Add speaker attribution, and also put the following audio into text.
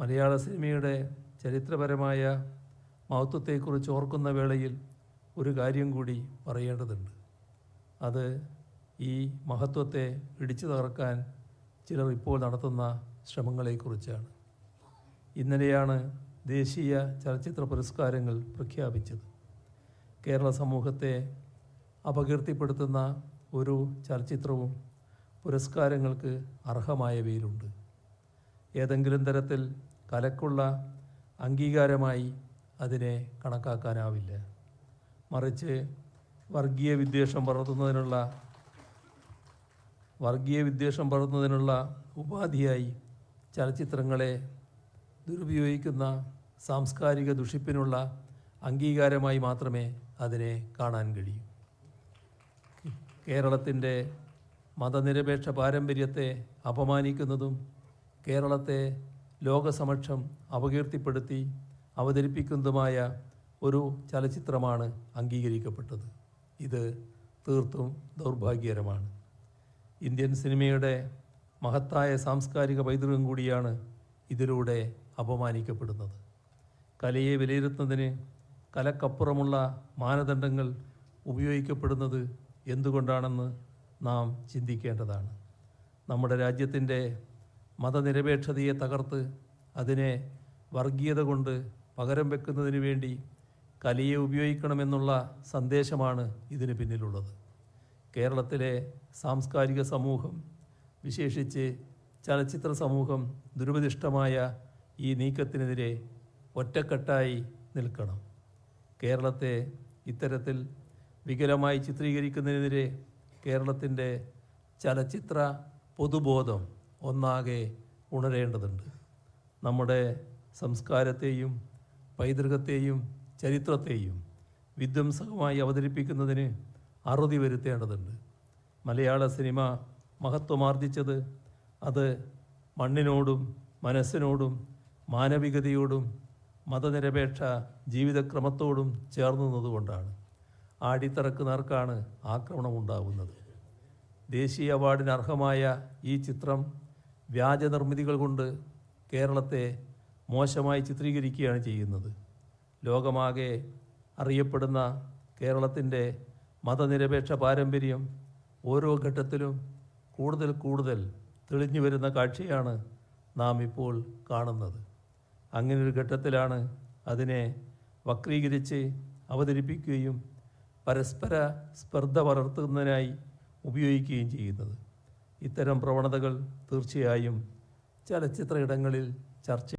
Speaker 1: മലയാള സിനിമയുടെ ചരിത്രപരമായ മഹത്വത്തെക്കുറിച്ച് ഓർക്കുന്ന വേളയിൽ ഒരു കാര്യം കൂടി പറയേണ്ടതുണ്ട്. അത് ഈ മഹത്വത്തെ ഇടിച്ചു തകർക്കാൻ ചിലർ ഇപ്പോൾ നടത്തുന്ന ശ്രമങ്ങളെക്കുറിച്ചാണ്. ഇന്നലെയാണ് ദേശീയ ചലച്ചിത്ര പുരസ്കാരങ്ങൾ പ്രഖ്യാപിച്ചത്. കേരള സമൂഹത്തെ അപകീർത്തിപ്പെടുത്തുന്ന ഒരു ചലച്ചിത്രവും പുരസ്കാരങ്ങൾക്ക് അർഹമായവയിലുണ്ട് ഏതെങ്കിലും തരത്തിൽ കലക്കുള്ള അംഗീകാരമായി അതിനെ കണക്കാക്കാനാവില്ല. മറിച്ച് വർഗീയ വിദ്വേഷം പടർത്തുന്നതിനുള്ള വർഗീയ വിദ്വേഷം പടർത്തുന്നതിനുള്ള ഉപാധിയായി ചലച്ചിത്രങ്ങളെ ദുരുപയോഗിക്കുന്ന സാംസ്കാരിക ദുഷിപ്പിനുള്ള അംഗീകാരമായി മാത്രമേ അതിനെ കാണാൻ കഴിയൂ. കേരളത്തിന്റെ മതനിരപേക്ഷ പാരമ്പര്യത്തെ അപമാനിക്കുന്നതും കേരളത്തെ ലോകസമക്ഷം അപകീർത്തിപ്പെടുത്തി അവതരിപ്പിക്കുന്നതുമായ ഒരു ചലച്ചിത്രമാണ് അംഗീകരിക്കപ്പെട്ടത്. ഇത് തീർത്തും ദൗർഭാഗ്യകരമാണ്. ഇന്ത്യൻ സിനിമയുടെ മഹത്തായ സാംസ്കാരിക പൈതൃകം കൂടിയാണ് ഇതിലൂടെ അപമാനിക്കപ്പെടുന്നത്. കലയെ വിലയിരുത്തുന്നതിന് കലക്കപ്പുറമുള്ള മാനദണ്ഡങ്ങൾ ഉപയോഗിക്കപ്പെടുന്നത് എന്തുകൊണ്ടാണെന്ന് നാം ചിന്തിക്കേണ്ടതാണ്. നമ്മുടെ രാജ്യത്തിന്റെ മതനിരപേക്ഷതയെ തകർത്ത് അതിനെ വർഗീയത കൊണ്ട് പകരം വെക്കുന്നതിന് വേണ്ടി കലയെ ഉപയോഗിക്കണമെന്നുള്ള സന്ദേശമാണ് ഇതിന് പിന്നിലുള്ളത്. കേരളത്തിലെ സാംസ്കാരിക സമൂഹം വിശേഷിച്ച് ചലച്ചിത്ര സമൂഹം ദുരുപദിഷ്ടമായ ഈ നീക്കത്തിനെതിരെ ഒറ്റക്കെട്ടായി നിൽക്കണം. കേരളത്തെ ഇത്തരത്തിൽ വികലമായി ചിത്രീകരിക്കുന്നതിനെതിരെ കേരളത്തിന്റെ ചലച്ചിത്ര പൊതുബോധം ഒന്നാകെ ഉണരേണ്ടതുണ്ട്. നമ്മുടെ സംസ്കാരത്തെയും പൈതൃകത്തെയും ചരിത്രത്തെയും വിധ്വംസകമായി അവതരിപ്പിക്കുന്നതിന് അറുതി വരുത്തേണ്ടതുണ്ട്. മലയാള സിനിമ മഹത്വമാർജിച്ചത് അത് മണ്ണിനോടും മനസ്സിനോടും മാനവികതയോടും മതനിരപേക്ഷ ജീവിതക്രമത്തോടും ചേർന്നു നിന്നതുകൊണ്ടാണ് ആടിത്തറക്കുന്നവർക്കാണ് ആക്രമണം ഉണ്ടാകുന്നത് ദേശീയ അവാർഡിന് അർഹമായ ഈ ചിത്രം വ്യാജ നിർമ്മിതികൾ കൊണ്ട് കേരളത്തെ മോശമായി ചിത്രീകരിക്കുകയാണ് ചെയ്യുന്നത്. ലോകമാകെ അറിയപ്പെടുന്ന കേരളത്തിന്റെ മതനിരപേക്ഷ പാരമ്പര്യം ഓരോ ഘട്ടത്തിലും കൂടുതൽ കൂടുതൽ തെളിഞ്ഞു വരുന്ന കാഴ്ചയാണ് നാം ഇപ്പോൾ കാണുന്നത്. അങ്ങനൊരു ഘട്ടത്തിലാണ് അതിനെ വക്രീകരിച്ച് അവതരിപ്പിക്കുകയും പരസ്പര സ്പർദ്ധ വളർത്തുന്നതിനായി ഉപയോഗിക്കുകയും ചെയ്യുന്നത്. ഇത്തരം പ്രവണതകൾ തീർച്ചയായും ചലച്ചിത്ര ഇടങ്ങളിൽ ചർച്ച